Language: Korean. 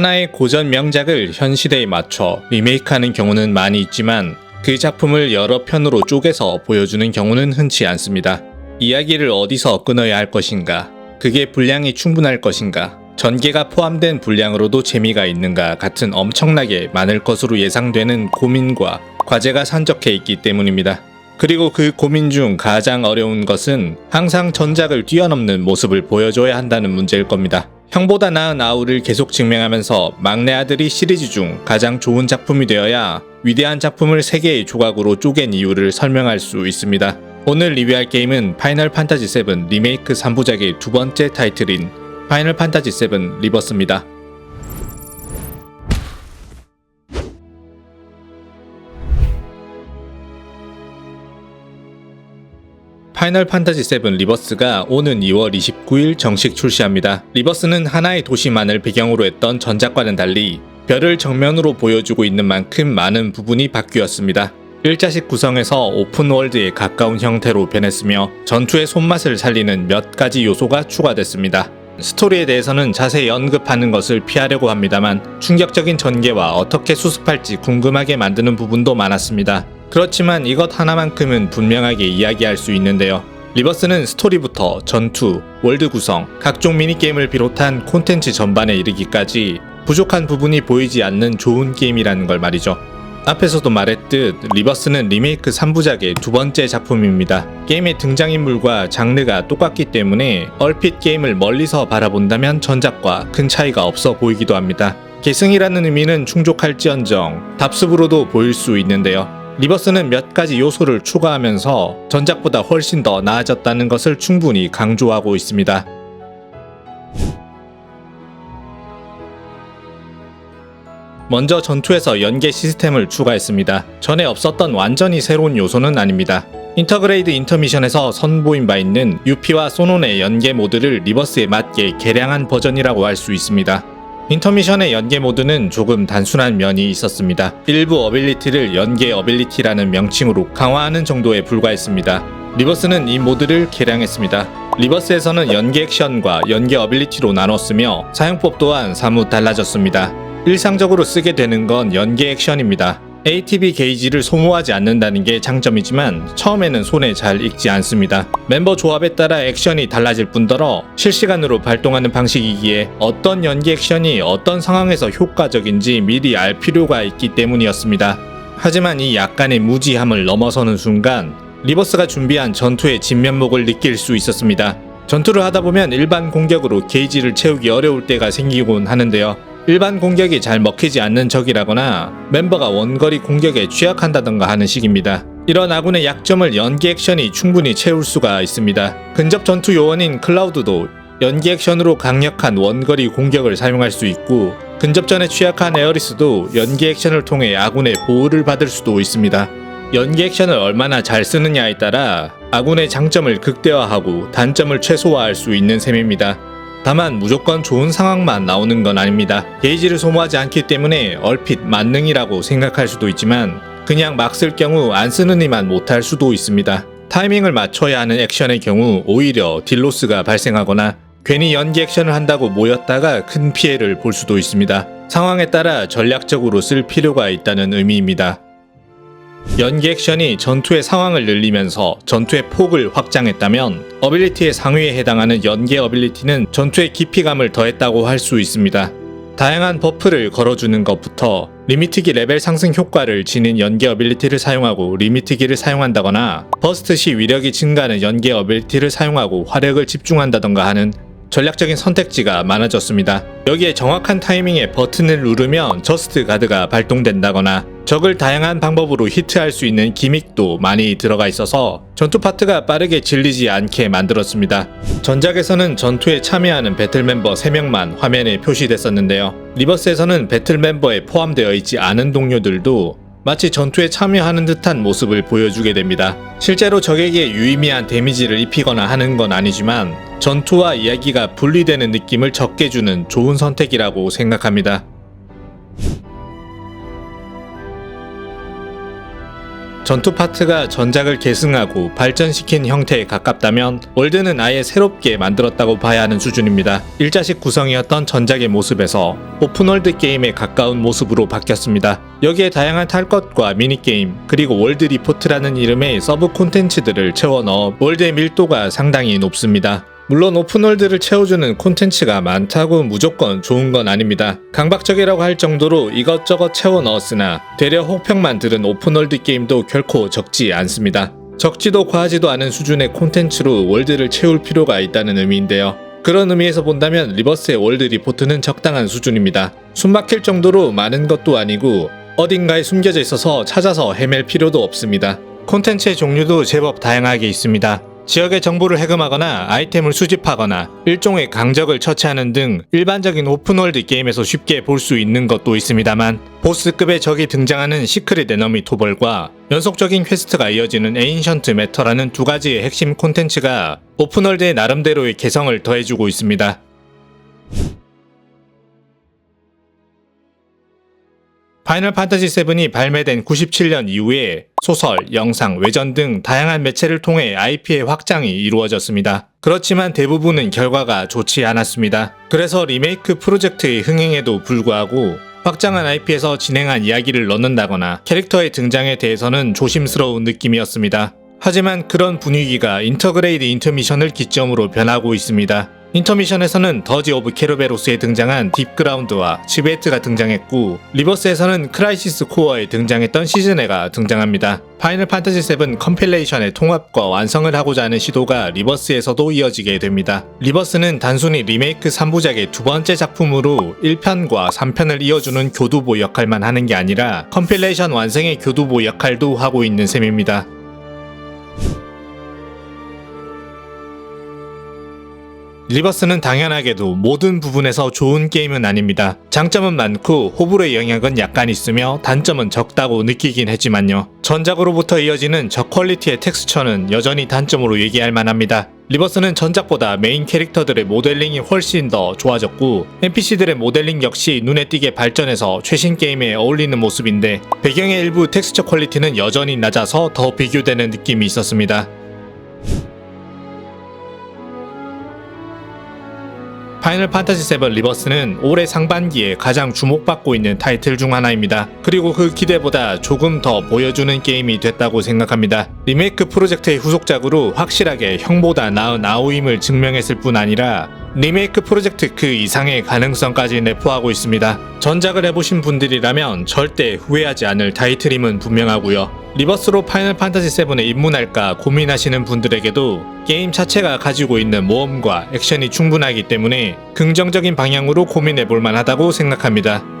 하나의 고전 명작을 현 시대에 맞춰 리메이크하는 경우는 많이 있지만 그 작품을 여러 편으로 쪼개서 보여주는 경우는 흔치 않습니다. 이야기를 어디서 끊어야 할 것인가? 그게 분량이 충분할 것인가? 전개가 포함된 분량으로도 재미가 있는가 같은 엄청나게 많을 것으로 예상되는 고민과 과제가 산적해 있기 때문입니다. 그리고 그 고민 중 가장 어려운 것은 항상 전작을 뛰어넘는 모습을 보여줘야 한다는 문제일 겁니다. 형보다 나은 아우를 계속 증명하면서 막내 아들이 시리즈 중 가장 좋은 작품이 되어야 위대한 작품을 세 개의 조각으로 쪼갠 이유를 설명할 수 있습니다. 오늘 리뷰할 게임은 파이널 판타지 7 리메이크 3부작의 두 번째 타이틀인 파이널 판타지 7 리버스입니다. 파이널 판타지 7 리버스가 오는 2월 29일 정식 출시합니다. 리버스는 하나의 도시만을 배경으로 했던 전작과는 달리 별을 정면으로 보여주고 있는 만큼 많은 부분이 바뀌었습니다. 일자식 구성에서 오픈월드에 가까운 형태로 변했으며 전투의 손맛을 살리는 몇 가지 요소가 추가됐습니다. 스토리에 대해서는 자세히 언급하는 것을 피하려고 합니다만 충격적인 전개와 어떻게 수습할지 궁금하게 만드는 부분도 많았습니다. 그렇지만 이것 하나만큼은 분명하게 이야기할 수 있는데요. 리버스는 스토리부터 전투, 월드 구성, 각종 미니게임을 비롯한 콘텐츠 전반에 이르기까지 부족한 부분이 보이지 않는 좋은 게임이라는 걸 말이죠. 앞에서도 말했듯 리버스는 리메이크 3부작의 두 번째 작품입니다. 게임의 등장인물과 장르가 똑같기 때문에 얼핏 게임을 멀리서 바라본다면 전작과 큰 차이가 없어 보이기도 합니다. 계승이라는 의미는 충족할지언정 답습으로도 보일 수 있는데요. 리버스는 몇 가지 요소를 추가하면서 전작보다 훨씬 더 나아졌다는 것을 충분히 강조하고 있습니다. 먼저 전투에서 연계 시스템을 추가했습니다. 전에 없었던 완전히 새로운 요소는 아닙니다. 인터그레이드 인터미션에서 선보인 바 있는 유피와 소논의 연계 모드를 리버스에 맞게 개량한 버전이라고 할 수 있습니다. 인터미션의 연계 모드는 조금 단순한 면이 있었습니다. 일부 어빌리티를 연계 어빌리티라는 명칭으로 강화하는 정도에 불과했습니다. 리버스는 이 모드를 개량했습니다. 리버스에서는 연계 액션과 연계 어빌리티로 나눴으며 사용법 또한 사뭇 달라졌습니다. 일상적으로 쓰게 되는 건 연계 액션입니다. ATB 게이지를 소모하지 않는다는 게 장점이지만 처음에는 손에 잘 익지 않습니다. 멤버 조합에 따라 액션이 달라질 뿐더러 실시간으로 발동하는 방식이기에 어떤 연기 액션이 어떤 상황에서 효과적인지 미리 알 필요가 있기 때문이었습니다. 하지만 이 약간의 무지함을 넘어서는 순간 리버스가 준비한 전투의 진면목을 느낄 수 있었습니다. 전투를 하다 보면 일반 공격으로 게이지를 채우기 어려울 때가 생기곤 하는데요. 일반 공격이 잘 먹히지 않는 적이라거나 멤버가 원거리 공격에 취약한다던가 하는 식입니다. 이런 아군의 약점을 연기 액션이 충분히 채울 수가 있습니다. 근접 전투 요원인 클라우드도 연기 액션으로 강력한 원거리 공격을 사용할 수 있고 근접전에 취약한 에어리스도 연기 액션을 통해 아군의 보호를 받을 수도 있습니다. 연기 액션을 얼마나 잘 쓰느냐에 따라 아군의 장점을 극대화하고 단점을 최소화할 수 있는 셈입니다. 다만 무조건 좋은 상황만 나오는 건 아닙니다. 게이지를 소모하지 않기 때문에 얼핏 만능이라고 생각할 수도 있지만 그냥 막 쓸 경우 안 쓰는 이만 못할 수도 있습니다. 타이밍을 맞춰야 하는 액션의 경우 오히려 딜로스가 발생하거나 괜히 연기 액션을 한다고 모였다가 큰 피해를 볼 수도 있습니다. 상황에 따라 전략적으로 쓸 필요가 있다는 의미입니다. 연기 액션이 전투의 상황을 늘리면서 전투의 폭을 확장했다면 어빌리티의 상위에 해당하는 연계 어빌리티는 전투의 깊이감을 더했다고 할 수 있습니다. 다양한 버프를 걸어주는 것부터 리미트기 레벨 상승 효과를 지닌 연계 어빌리티를 사용하고 리미트기를 사용한다거나 버스트 시 위력이 증가하는 연계 어빌리티를 사용하고 화력을 집중한다던가 하는 전략적인 선택지가 많아졌습니다. 여기에 정확한 타이밍에 버튼을 누르면 저스트 가드가 발동된다거나 적을 다양한 방법으로 히트할 수 있는 기믹도 많이 들어가 있어서 전투 파트가 빠르게 질리지 않게 만들었습니다. 전작에서는 전투에 참여하는 배틀 멤버 3명만 화면에 표시됐었는데요. 리버스에서는 배틀 멤버에 포함되어 있지 않은 동료들도 마치 전투에 참여하는 듯한 모습을 보여주게 됩니다. 실제로 적에게 유의미한 데미지를 입히거나 하는 건 아니지만 전투와 이야기가 분리되는 느낌을 적게 주는 좋은 선택이라고 생각합니다. 전투 파트가 전작을 계승하고 발전시킨 형태에 가깝다면 월드는 아예 새롭게 만들었다고 봐야 하는 수준입니다. 일자식 구성이었던 전작의 모습에서 오픈월드 게임에 가까운 모습으로 바뀌었습니다. 여기에 다양한 탈 것과 미니게임 그리고 월드 리포트라는 이름의 서브 콘텐츠들을 채워 넣어 월드의 밀도가 상당히 높습니다. 물론 오픈월드를 채워주는 콘텐츠가 많다고 무조건 좋은 건 아닙니다. 강박적이라고 할 정도로 이것저것 채워 넣었으나 되려 혹평만 들은 오픈월드 게임도 결코 적지 않습니다. 적지도 과하지도 않은 수준의 콘텐츠로 월드를 채울 필요가 있다는 의미인데요. 그런 의미에서 본다면 리버스의 월드 리포트는 적당한 수준입니다. 숨막힐 정도로 많은 것도 아니고 어딘가에 숨겨져 있어서 찾아서 헤맬 필요도 없습니다. 콘텐츠의 종류도 제법 다양하게 있습니다. 지역의 정보를 해금하거나 아이템을 수집하거나 일종의 강적을 처치하는 등 일반적인 오픈월드 게임에서 쉽게 볼 수 있는 것도 있습니다만 보스급의 적이 등장하는 시크릿 에너미 토벌과 연속적인 퀘스트가 이어지는 에인션트 매터라는 두 가지의 핵심 콘텐츠가 오픈월드의 나름대로의 개성을 더해주고 있습니다. 파이널 판타지 7이 발매된 97년 이후에 소설, 영상, 외전 등 다양한 매체를 통해 IP의 확장이 이루어졌습니다. 그렇지만 대부분은 결과가 좋지 않았습니다. 그래서 리메이크 프로젝트의 흥행에도 불구하고 확장한 IP에서 진행한 이야기를 넣는다거나 캐릭터의 등장에 대해서는 조심스러운 느낌이었습니다. 하지만 그런 분위기가 인터그레이드 인터미션을 기점으로 변하고 있습니다. 인터미션에서는 더지 오브 케르베로스에 등장한 딥그라운드와 치베트가 등장했고 리버스에서는 크라이시스 코어에 등장했던 시즈네가 등장합니다. 파이널 판타지 7 컴필레이션의 통합과 완성을 하고자 하는 시도가 리버스에서도 이어지게 됩니다. 리버스는 단순히 리메이크 3부작의 두 번째 작품으로 1편과 3편을 이어주는 교두보 역할만 하는 게 아니라 컴필레이션 완성의 교두보 역할도 하고 있는 셈입니다. 리버스는 당연하게도 모든 부분에서 좋은 게임은 아닙니다. 장점은 많고 호불호의 영향은 약간 있으며 단점은 적다고 느끼긴 했지만요. 전작으로부터 이어지는 저퀄리티의 텍스처는 여전히 단점으로 얘기할 만합니다. 리버스는 전작보다 메인 캐릭터들의 모델링이 훨씬 더 좋아졌고 NPC들의 모델링 역시 눈에 띄게 발전해서 최신 게임에 어울리는 모습인데 배경의 일부 텍스처 퀄리티는 여전히 낮아서 더 비교되는 느낌이 있었습니다. 파이널 판타지 7 리버스는 올해 상반기에 가장 주목받고 있는 타이틀 중 하나입니다. 그리고 그 기대보다 조금 더 보여주는 게임이 됐다고 생각합니다. 리메이크 프로젝트의 후속작으로 확실하게 형보다 나은 아오임을 증명했을 뿐 아니라 리메이크 프로젝트 그 이상의 가능성까지 내포하고 있습니다. 전작을 해보신 분들이라면 절대 후회하지 않을 타이틀임은 분명하고요. 리버스로 파이널 판타지 7에 입문할까 고민하시는 분들에게도 게임 자체가 가지고 있는 모험과 액션이 충분하기 때문에 긍정적인 방향으로 고민해 볼 만하다고 생각합니다.